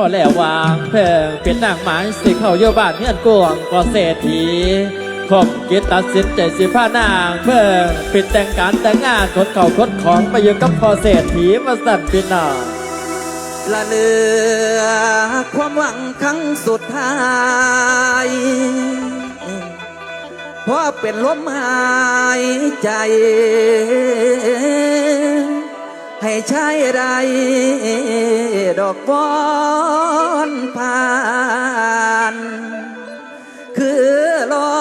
พอแล้ววางเพิ่งเป็นนางไม้สิเข้าโยบ้านเงื่อนกวงก็เศรษฐีคมกิจตัดสินใจสิผ้านางเพิ่งปิดแต่งการแต่งงานขนเข่าขนของไปอยู่กับพอเศรษฐีมาสั่นพี่น้องละเลือความหวังครั้งสุดท้ายเพราะเป็นลมหายใจ ให้ใช้ไรดอกบอนผ่านคือรอ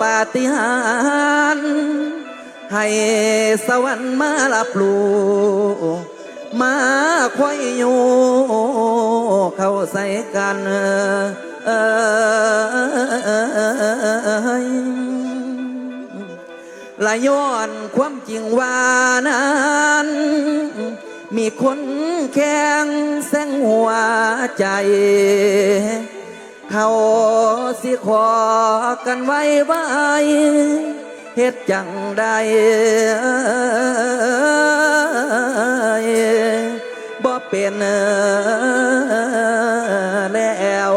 ปาฏิหาริย์ให้สวรรค์มารับรู้มาควยอยู่เข้าใส่กันเอยละย้อนความจริงว่านั้น มีคนแข่งแสงหัวใจ เขาสิขอกันไว้ไว้เฮ็ดจังได้บ่เป็นแล้ว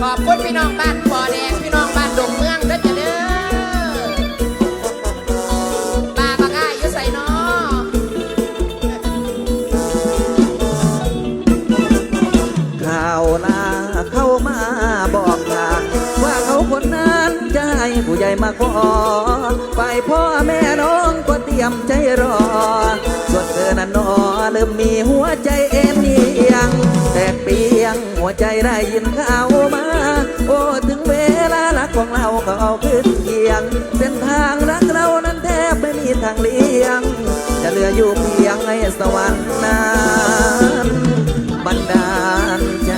ขอบคุณพี่น้องบ้านปอแดงพี่น้อง ผู้ใหญ่มาขอฝ่ายพ่อแม่น้องก็เตรียมใจรอ ส่วนเธอนั้นนอเริ่มมีหัวใจเอ็นเอียง แต่เปียงหัวใจได้ยินข่าวมา โอ้ถึงเวลารักของเราก็เอาขึ้นเคียง เส้นทางรักเรานั้นแทบไม่มีทางเลี่ยง จะเหลืออยู่เพียงให้สวรรค์นั้นบันดาลใจ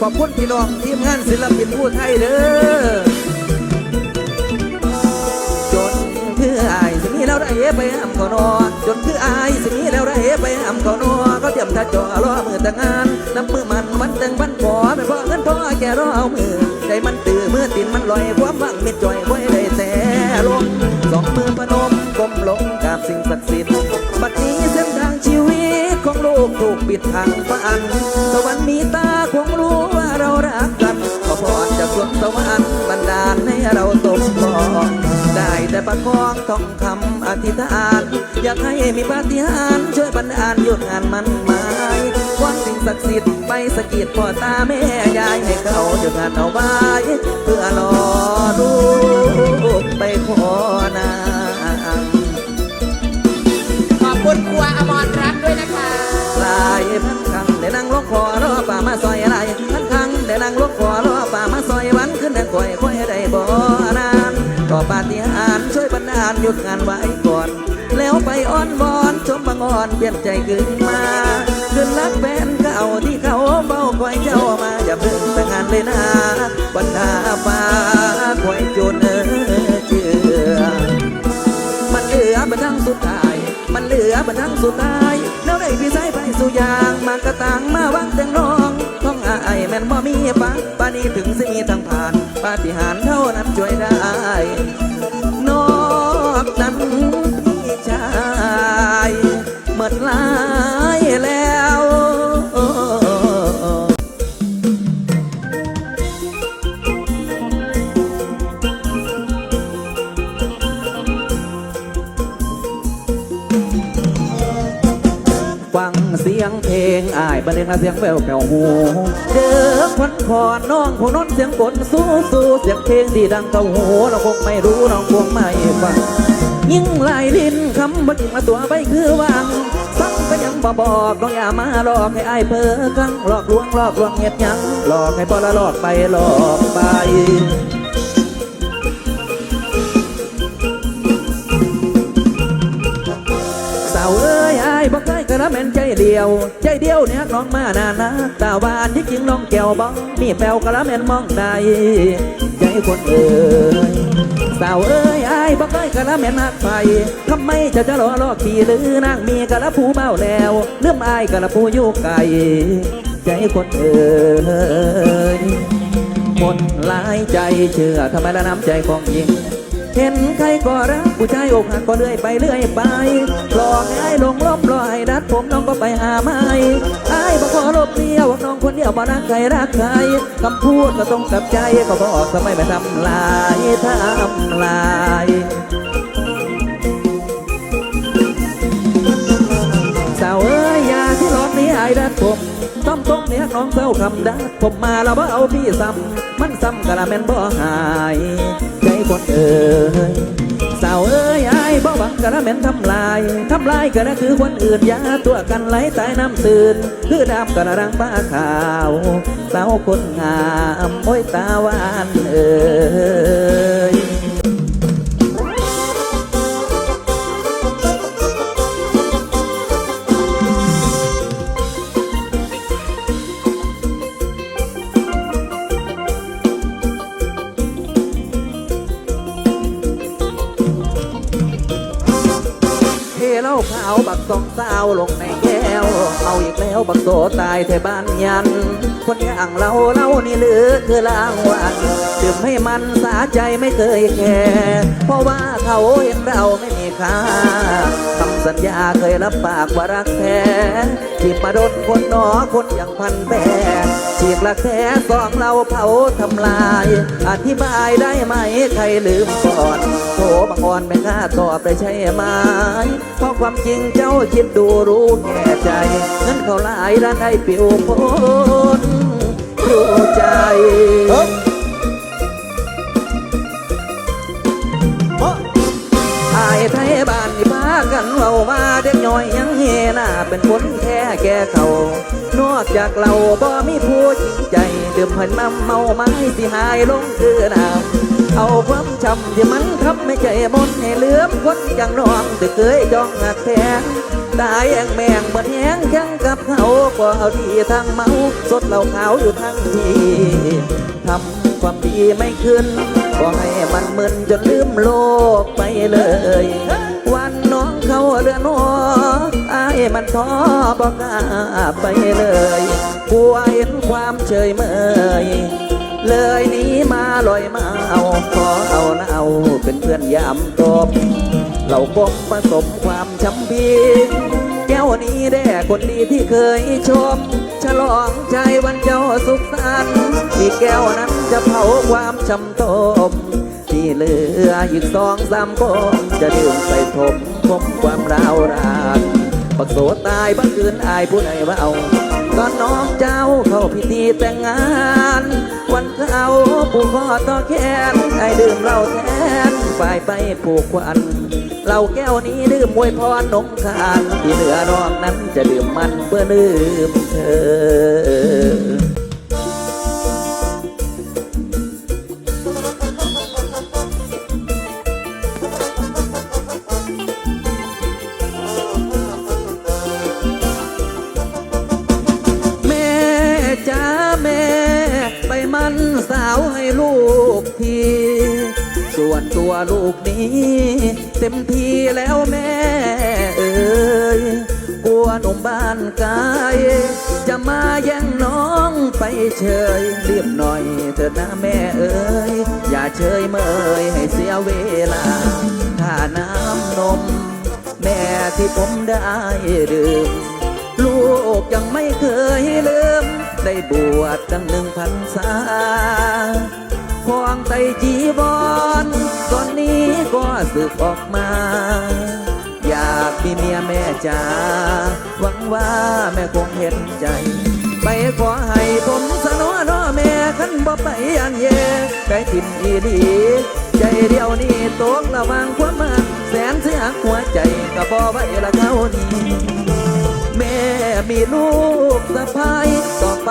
ขอบคุณพี่น้องทีมงานศิลปินผู้ไทยเด้อ สิมีแล้วไปห้ำเขานอจนคืออายสิมีแล้วได้ไปห้ำเขานอเขาเตรียมท่าจ่อรอมือแต่งงานน้ำมือมันมันแต่งบันขอไม่พอเงินพอแค่รอเอามือใจมันตื่นมือตินมันลอยความหวังมิดจ่อยไว้ได้แต่ลมสองมือพนมก้มลงกราบสิ่งศักดิ์สิทธิ์บัดนี้เส้นทางชีวิตของลูกถูกปิดทางฝันสวรรค์มีตาคงรู้ว่าเรารักกันขอพรจากสวงสวรรค์บันดาลให้เราสมปองได้แต่ประคองทองคำ ธิษฐาน อยากให้มีปาฏิหาริย์ช่วยบันดาลหยุดงานมันหมายวันสิ่งศักดิ์สิทธิ์ไปสะกิดพ่อตาแม่ยายให้เขาหยุดงานเอาไว้เพื่อรอลูกไปขอนางขอบคุณครัวอมรรัตน์ด้วยนะคะลายพันครั้งได้นั่งลกคอรอป่ามาซอยอะไร ช่วยบันดาลหยุดงานไว้ก่อน แล้วไปอ้อนวอนชมบังอ่อนเปลี่ยนใจขึ้นมาขึ้นรักแฟนเก่าที่เขาเบาคอยเจ้ามา อย่าเพิ่งแต่งงานเลยนะบรรดาฟ้าคอยจนเออเชื่อมันเหลือบันทั้งสุดท้าย มันเหลือบันทั้งสุดท้ายแล้วได้พี่สายไปสู่ยางมากระตังมาวางแต่งน้องท้องอายแม่นบ่มีปะปานี้ถึงสิมีทางผ่านปาฏิหาริย์เท่านั้นช่วยได้ เสียงเพลงอายบรรเลงเสียงแววแผ่วหูเด้อควันคอนน้องผู้น้นเสียงกลสู้สู้เสียงเพลงที่ดังเข้าหูเราคงไม่รู้น้องคงไม่ฟังยิ่งลายลิ้นคำบ่จริงมาตัวไปคือวังซ้ำก็ยังบ่บอกน้องอย่ามาหลอกให้อายเพ้อกังหลอกลวงหลอกลวงเฮ็ดยังหลอกให้พอละหลอกไปหลอกไปายบ่เคยกระแม่นใจเดียว ใจเดียวเนี่ยน้องมานานนะตาวานที่จริงน้องแก้วบ้องมีแปวกระแม่นมองใดใจคนเอ้ยสาวเอ้ยอายบ่เคยกระแม่นหักไฟทำไมจะจะรอรอขี่หรือนางมีกระผู้เบ้าแล้วเลื่อมอายกระผู้อยู่ไกลใจคนเอ้ยหมดหลายใจเชื่อทำไมละน้ำใจของหญิง เห็นใครก็รักผู้ชายอกหักก็เลื่อยไปเลื่อยไปหลอกให้ลงล้มลอยดัดผมน้องก็ไปหาไม่ไอ้บอกขอลบเลี้ยวน้องคนเดียวบ่รักใครรักใครคำพูดก็ตรงกับใจก็บอกทำไมไม่ทำลายทำลาย ร้อนนี้ไอ้ดัดผมต้อมต้มเนี่ยน้องเศร้าคำดัดผมมาแล้วบ่เอาพี่ซ้ำมันซ้ำกะละแม่นบ่หายใจคนเอ้ยสาวเอ้ยไอ้บ่หวังกะละแม่นทำลายทำลายกะละคือคนอื่นยาตัวกันไหลตายน้ำตื่นคือดำกะละรังบ้าขาวสาวคนงามโอ้ยตาหวานเอ้ย เล่าขาวบักสองสาวลงในแก้ว เอาอีกแล้วบักโตตายแถบ้านยัน คนอย่างเราเล่านี่หรือคือลางวันดื่มให้มันสาใจไม่เคยแคร์เพราะว่าเขาเห็นเราไม่มีค่า สัญญาเคยรับปากว่ารักแท้จีบมาโดนคนหนอคนอย่างพันแปรจีบรักแท้สองเราเผาทำลาย อธิบายได้ไหมใครลืมก่อนโถบางอ่อนไม่กล้าตอบได้ใช่ไหมเพราะความจริงเจ้าคิดดูรู้แก่ใจเงินเขาหลายแล้วได้ปิวพ้นรู้ใจ เขานอกจากเราบ่มีผู้จริงใจดื่มเพิ่นมาเมาไม้สิหายลงคือน้ำเอาความจำที่มันทำไม่ใจมนให้เลือมคนอย่างน้องที่เคยจ้องหักแทงตายแองแมงเบิดแหงแข่งกับเขาก็เอาดีทางเมาสดเหล้าขาวอยู่ทั้งทีทำความดีไม่ขึ้นก็ให้มันมึนจนลืมโลกไปเลย วันน้องเขาเรือนหอ อายมันท้อบอกกล้าไปเลยกลัวเห็นความเฉยเมย เลยหนีมาลอยมาเอาขอเอานะเอาเป็นเพื่อนยามตบเราคงผสมความช้ำพีแก้วนี้แด่คนดีที่เคยชม ฉลองใจวันเจ้าสุขสันต์ที่แก้วนั้นจะเผาความช้ำตมที่เหลืออีกสองสามคมจะดื่มใส่ถมผมความราวราน บักโสตายบังคืนอายผู้ใดว่าเอาตอนน้องเจ้าเข้าพิธีแต่งงาน วันเขาผู้กคอต่อแขนไอ้ดื่มเหล้าแทนฝ่ายไปผูกควันเหล้าแก้วนี้ดื่มมวยพรนงคานที่เหลือนองนั้นจะดื่มมันเพื่อลืมเธอ ตัวลูกนี้ เต็มทีแล้วแม่เอ้ยกลัวหนุ่มบ้านไกลจะมาแย่งน้องไปเฉยเรียบหน่อยเถิดนะแม่เอ้ยอย่าเฉยเมยให้เสียเวลา ถ้าน้ำนม แม่ที่ผมได้ดื่มลูกยังไม่เคยลืม ได้บวชตั้งหนึ่งพันษา ควงไตจีบอนตอนนี้ก็สึกออกมา อยากมีเมียแม่จ๋าหวังว่าแม่คงเห็นใจ ไปขอให้ผมสนอน้อแม่ขันบ่ไปอันเย่ไก่ทิมอีดี ใจเดียวนี้ตกระวังความมาแสนเสียหัวใจก็บ่ไว้ละเขานี้แม่มีลูกสะพายต่อไป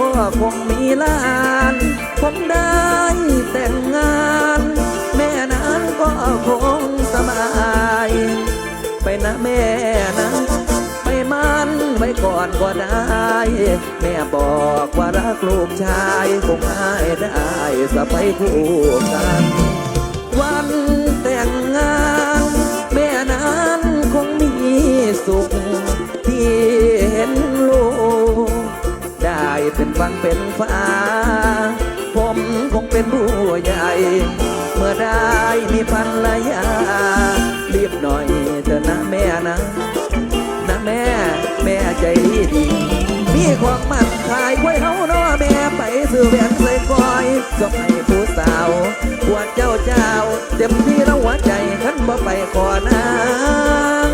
ก็คงมีหลาน ผมได้แต่งงาน แม่นั้นก็คงสบาย ไปนะแม่นะไปมันไว้ก่อนก็ได้ แม่บอกว่ารักลูกชายคงให้ได้สะไปคู่กัน วันแต่งงาน แม่นั้นคงมีสุขที่เห็นลูกได้เป็นฟังเป็นฟ้า เป็นผู้ใหญ่มมื่อได้มีพันละยารีบหน่อยเถอะนะแม่นะนะแม่แม่ใจดีดีมีความมั่นขายไว้เฮาเนาะแม่ไปซื้อแหวนใส่ก้อยส่งให้ผู้สาวปวดเจ้าเจ้า เต็มที่แล้วหัวใจขันบ่ไปขอนาง